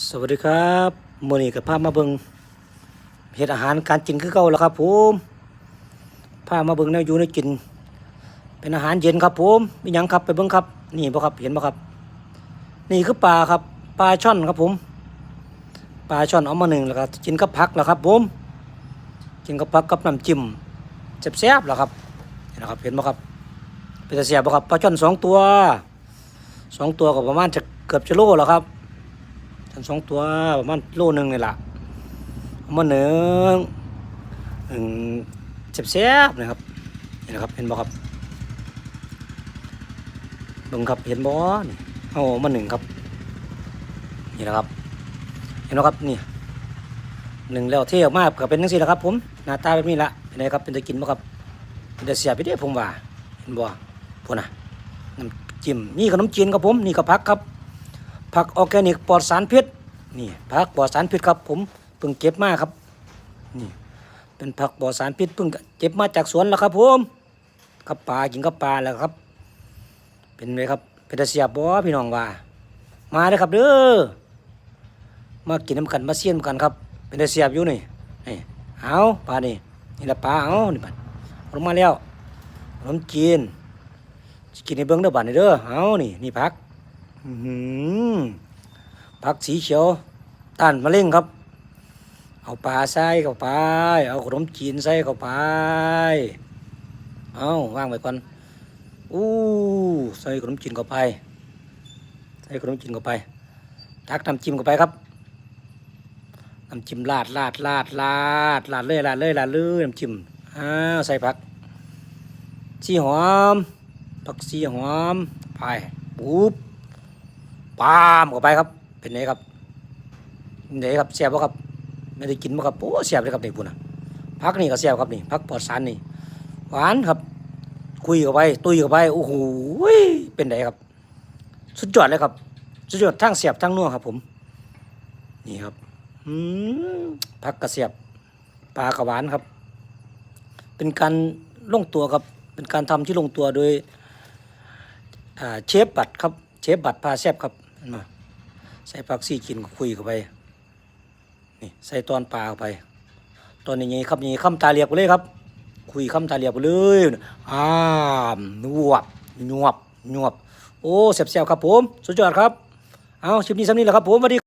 สวัสดีครับมื้อนี้ก็พามาเบิงเฮ็ดอาหารการกินคือเก่าแล้วครับผมพามาเบิงแนวอยู่ในกิน เป็นอาหารเย็นครับผมมีหยังครับไปเบิงครับ นี่บ่ครับเห็นบ่ครับ นี่คือปลาครับปลาช่อนครับผมปลาช่อนเอามาหนึ่งแล้วก็กินกับผักแล้วครับผมกินกับผักกับน้ำจิ้มแซ่บๆแล้วครับนี่นะครับเห็นบ่ครับเป็นตาแซ่บบ่ครับปลาช่อนสองตัวสองตัวก็ประมาณจะเกือบจะโลแล้วครับ ทั้งสองตัวประมาณโลหนึ่งนี่แหละเอามาหนึ่งหนึ่งแซ่บๆนะครับเห็นะครับเห็นบ่ครับบิ่งครับเห็นบ่นี่เอามาหนึ่งครับนี่นะครับ เห็นบ่ครับนี่หนึ่งแล้วเทออกมากก็เป็นจังซี่แหละครับ ผมหน้าตาแบบนี้ละเป็นไงครับเป็นตะกินบ่ครับเป็นตะเสียบไปเด้ผมว่าเห็นบ่พุ่นน่ะน้ำจิ้มนี่ขนมจีนครับผมนี่ก็ผักครับ ผักออร์แกนิกปลอดสารพิษนี่ผักปลอดสารพิษครับ ผมเพิ่งเก็บมาครับนี่เป็นผักปลอดสารพิษเพิ่งเก็บมาจากสวนแล้วครับผมกับปลากินกับปลาแล้วครับ เป็นไงครับเป็นตาเสียบบ่พี่น้องว่า มาเลยครับเด้อมากินน้ำกันมาเสียนกันครับ เป็นตาเสียบอยู่นี่นี่เอาปลานี่นี่ละปลาเอานี่บัดลงมาแล้วขนมจีนกินในเบื้องเด้อบัดนี่เด้อเอานี่นี่ผัก ผักสีเขียวต้านมะเร็งครับ เอาปลาใส่เข้าไป เอาขนมจีนใส่เข้าไป เอาวางไว้ก่อนอู้ใส่ขนมจีนเข้าไป ใส่ขนมจีนเข้าไปตักน้ำจิ้มเข้าไปครับน้ำจิ้มลาดลาดลาดลาดลาดเลยลาดเลยลาดเลยน้ำจิ้มอ้าวใส่ผักชีหอมผักชีหอมไปปุ๊บ ปามเข้าไปครับ เป็นไงครับเป็นไงครับแซ่บบ่ครับไม่ได้กินบ่ครับโอ้แซ่บเลยครับนี่พุ่นน่ะพักนี่ก็แซ่บครับนี่พักปลอดสารนี่หวานครับ คุยเข้าไป ตุยเข้าไปโอ้โหเป็นไงครับ สุดยอดเลยครับสุดยอดทั้งแซ่บทั้งนัวครับผม นี่ครับอืมพักกระเสียบปลากระหวานครับ เป็นการลงตัวครับ เป็นการทำที่ลงตัวโดยเชฟบัตรครับ เชฟบัตรพาแซบครับ นใส่ผักซี่กินคุยเข้าไปนี่ใส่ตอนปลาเข้าไป ตอนนี้ไงครับนี่คำตาเรียบไปเลยครับ คุยคำตาเรียบไปเลยอ้ามนวบนวบนวบโอ้แซ่บๆครับผม สุดยอดครับ เอาชิปนี้สำนี้แหละครับผมสวัสดี